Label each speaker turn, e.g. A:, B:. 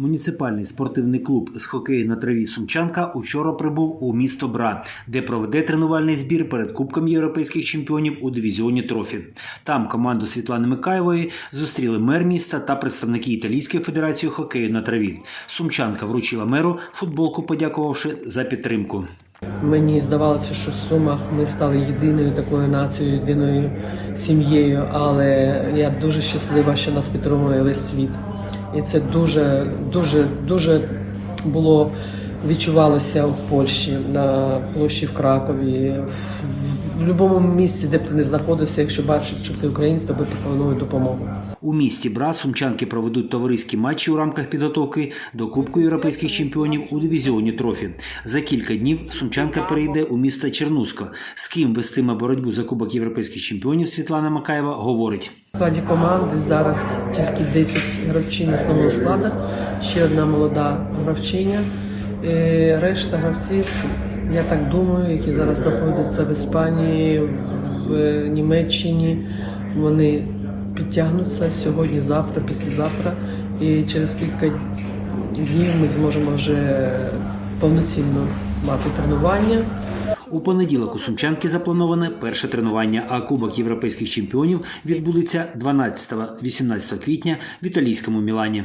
A: Муніципальний спортивний клуб з хокею на траві Сумчанка учора прибув у місто Бра, де проведе тренувальний збір перед Кубком європейських чемпіонів у дивізіоні Трофі. Там команду Світлани Микаєвої зустріли мер міста та представники Італійської федерації хокею на траві. Сумчанка вручила меру футболку, подякувавши за підтримку.
B: Мені здавалося, що в Сумах ми стали єдиною такою нацією, єдиною сім'єю, але я дуже щаслива, що нас підтримує весь світ. І це дуже, дуже, дуже було відчувалося в Польщі, на площі в Кракові, в, в будь-якому місці, де б ти не знаходився, якщо бачиш, що ти українець, тобі пропонують допомогу.
A: У місті Бра сумчанки проведуть товариські матчі у рамках підготовки до Кубку європейських чемпіонів у дивізіоні Трофі. За кілька днів сумчанка перейде у місто Чернуско. З ким вестиме боротьбу за Кубок європейських чемпіонів Світлана Макаєва говорить.
B: В складі команди зараз тільки 10 гравчин основного складу, ще одна молода гравчиня. І решта гравців, я так думаю, які зараз знаходяться в Іспанії, в Німеччині, вони підтягнуться сьогодні, завтра, післязавтра. І через кілька днів ми зможемо вже повноцінно мати тренування.
A: У понеділок у сумчанки заплановане перше тренування, а Кубок європейських чемпіонів відбудеться 12-18 квітня в італійському Мілані.